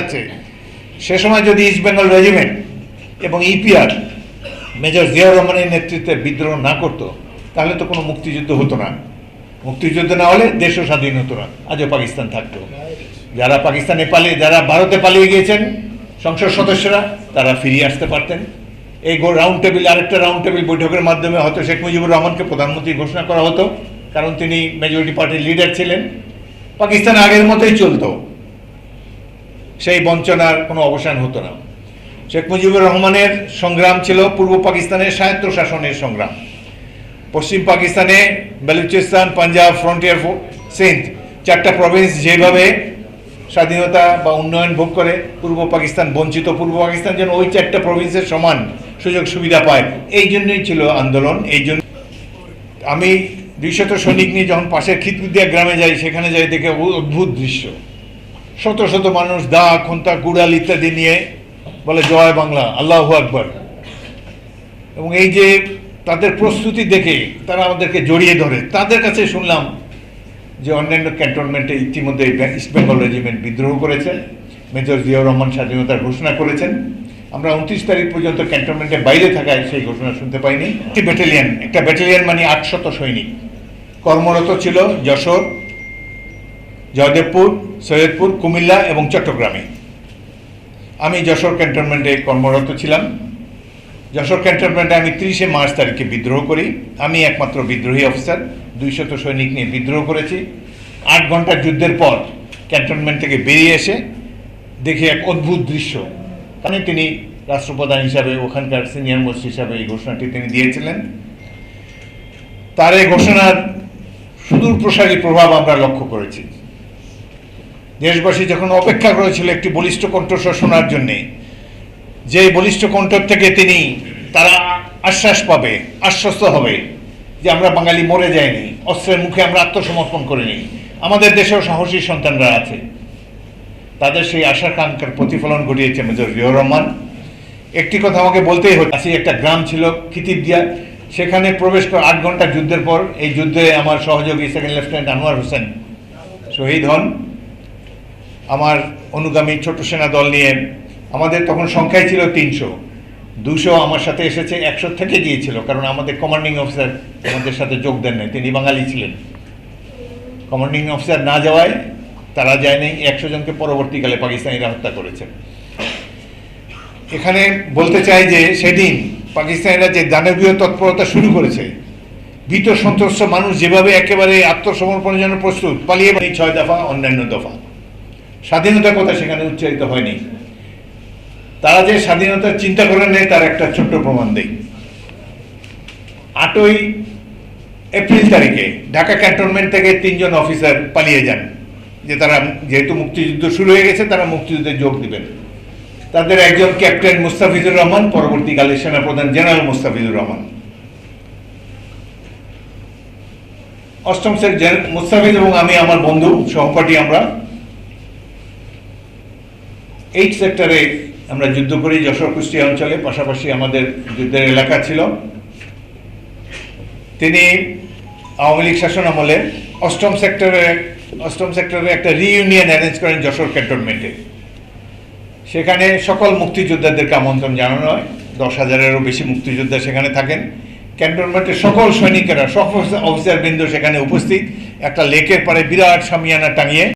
যাচ্ছে সে সময় যদি ইস্ট বেঙ্গল রেজিমেন্ট এবং ইপিআর মেজর জিয়াউর রহমানের নেতৃত্বে বিদ্রোহ না করতো, তাহলে তো কোনো মুক্তিযুদ্ধ হতো না। মুক্তিযুদ্ধ না হলে দেশও স্বাধীন হতো না। আজও পাকিস্তান থাকতো। যারা পাকিস্তানে পালিয়ে, যারা ভারতে পালিয়ে গিয়েছেন, সংসদ সদস্যরা, তারা ফিরিয়ে আসতে পারতেন। এই রাউন্ড টেবিল আরেকটা রাউন্ড টেবিল বৈঠকের মাধ্যমে হয়তো শেখ মুজিবুর রহমানকে প্রধানমন্ত্রী ঘোষণা করা হতো, কারণ তিনি মেজরিটি পার্টির লিডার ছিলেন। পাকিস্তান আগের মতোই চলতো। সেই বঞ্চনার কোনো অবসান হতো না। শেখ মুজিবুর রহমানের সংগ্রাম ছিল পূর্ব পাকিস্তানের স্বায়ত্ত শাসনের সংগ্রাম। পশ্চিম পাকিস্তানে বেলুচিস্তান, পাঞ্জাব, ফ্রন্টিয়ার সিন্ধ চারটা প্রভিন্স যেভাবে স্বাধীনতা বা উন্নয়ন ভোগ করে, পূর্ব পাকিস্তান বঞ্চিত, পূর্ব পাকিস্তান যেন ওই চারটা প্রভিন্সের সমান সুযোগ সুবিধা পায়, এই জন্যই ছিল আন্দোলন, এই জন্য আমি দুইশত সৈনিক নিয়ে যখন পাশের খিতকুদিয়া গ্রামে যাই, সেখানে যাই দেখে অদ্ভুত দৃশ্য। শত শত মানুষ দা খন্তা কুড়াল ইত্যাদি নিয়ে বলে জয় বাংলা, আল্লাহ আকবর। এবং এই যে তাদের প্রস্তুতি দেখে তারা আমাদেরকে জড়িয়ে ধরে, তাদের কাছে শুনলাম যে অন্যান্য ক্যান্টনমেন্টে ইতিমধ্যে ইস্ট বেঙ্গল রেজিমেন্ট বিদ্রোহ করেছে। মেজর জিয়াউর রহমান স্বাধীনতার ঘোষণা করেছেন। আমরা উনত্রিশ তারিখ পর্যন্ত ক্যান্টনমেন্টের বাইরে থাকায় সেই ঘোষণা শুনতে পাইনি। একটি ব্যাটালিয়ন, একটা ব্যাটালিয়ন মানে আটশত সৈনিক। কর্মরত ছিল যশোর, জয়দেবপুর সৈয়দপুর, কুমিল্লা এবং চট্টগ্রামে। আমি যশোর ক্যান্টনমেন্টে কর্মরত ছিলাম। যশোর ক্যান্টনমেন্টে আমি তিরিশে মার্চ তারিখে বিদ্রোহ করি। আমি একমাত্র বিদ্রোহী অফিসার, দুইশত সৈনিক নিয়ে বিদ্রোহ করেছি। আট ঘণ্টার যুদ্ধের পর ক্যান্টনমেন্ট থেকে বেরিয়ে এসে দেখি এক অদ্ভুত দৃশ্য। কারণ তিনি রাষ্ট্রপ্রধান হিসাবে, ওখানকার সিনিয়র মোস্ট হিসাবে এই ঘোষণাটি তিনি দিয়েছিলেন। তার এই ঘোষণার সুদূর প্রসারী প্রভাব আমরা লক্ষ্য করেছি। দেশবাসী যখন অপেক্ষা করেছিল একটি বলিষ্ঠ কণ্ঠস্বর শোনার জন্যে যে বলিষ্ঠ কণ্ঠ থেকে তিনি তারা আশ্বাস পাবে, আশ্বস্ত হবে যে আমরা বাঙালি মরে যাইনি, অস্ত্রের মুখে আমরা আত্মসমর্পণ করিনি। আমাদের দেশেও সাহসী সন্তানরা আছে। তাদের সেই আশাকাঙ্ক্ষার প্রতিফলন ঘটিয়েছে মেজর জিয়র রহমান। একটি কথা আমাকে বলতেই হচ্ছে আছি একটা গ্রাম ছিল খিতিবদিয়া, সেখানে প্রবেশ করে আট ঘণ্টা যুদ্ধের পর এই যুদ্ধে আমার সহযোগী সেকেন্ড লেফটেন্যান্ট আনোয়ার হোসেন শহীদ হন। আমার অনুগামী ছোট সেনা দল নিয়ে আমাদের তখন সংখ্যাই ছিল তিনশো। দুশো আমার সাথে এসেছে, একশো থেকে গিয়েছিল, কারণ আমাদের কমান্ডিং অফিসার আমাদের সাথে যোগ দেন নাই, তিনি বাঙালি ছিলেন। কমান্ডিং অফিসার না যাওয়ায় তারা যায় নাই, একশো জনকে পরবর্তীকালে পাকিস্তানিরা হত্যা করেছে। এখানে বলতে চাই যে সেদিন পাকিস্তানিরা যে দানবীয় তৎপরতা শুরু করেছে, ভীত সন্ত্রস্ত মানুষ যেভাবে একেবারে আত্মসমর্পণের জন্য প্রস্তুত, পালিয়ে ছয় দফা, অন্যান্য দফা। স্বাধীনতার কথা সেখানে উচ্চারিত হয়নি। তারা যে স্বাধীনতার চিন্তা করেন নেই তার একটা ছোট্ট প্রমাণ দেই। আটই এপ্রিল তারিখে ঢাকা ক্যান্টনমেন্ট থেকে তিনজন অফিসার পালিয়ে যান, যে তারা যেহেতু মুক্তিযুদ্ধ শুরু হয়ে গেছে, তারা মুক্তিযুদ্ধে যোগ দিবেন। তাদের একজন ক্যাপ্টেন মুস্তাফিজুর রহমান, পরবর্তীকালে সেনাপ্রধান জেনারেল মুস্তাফিজুর রহমান। অষ্টম শেখ মুস্তাফিজ এবং আমি, আমার বন্ধু, সহপাঠী আমরা এইট সেক্টরে আমরা যুদ্ধ করি, যশোর কুষ্টিয়া অঞ্চলে, পাশাপাশি আমাদের যুদ্ধের এলাকা ছিল। তিনি আওয়ামী লীগ শাসন আমলে অষ্টম সেক্টরে অষ্টম সেক্টরে একটা রিইউনিয়ন অ্যারেঞ্জ করেন যশোর ক্যান্টনমেন্টে সেখানে সকল মুক্তিযোদ্ধাদেরকে আমন্ত্রণ জানানো হয়। দশ হাজারেরও বেশি মুক্তিযোদ্ধা সেখানে থাকেন। ক্যান্টনমেন্টের সকল সৈনিকেরা সকল অফিসার বৃন্দ সেখানে উপস্থিত। একটা লেকের পাড়ে বিরাট সামিয়ানা টাঙিয়ে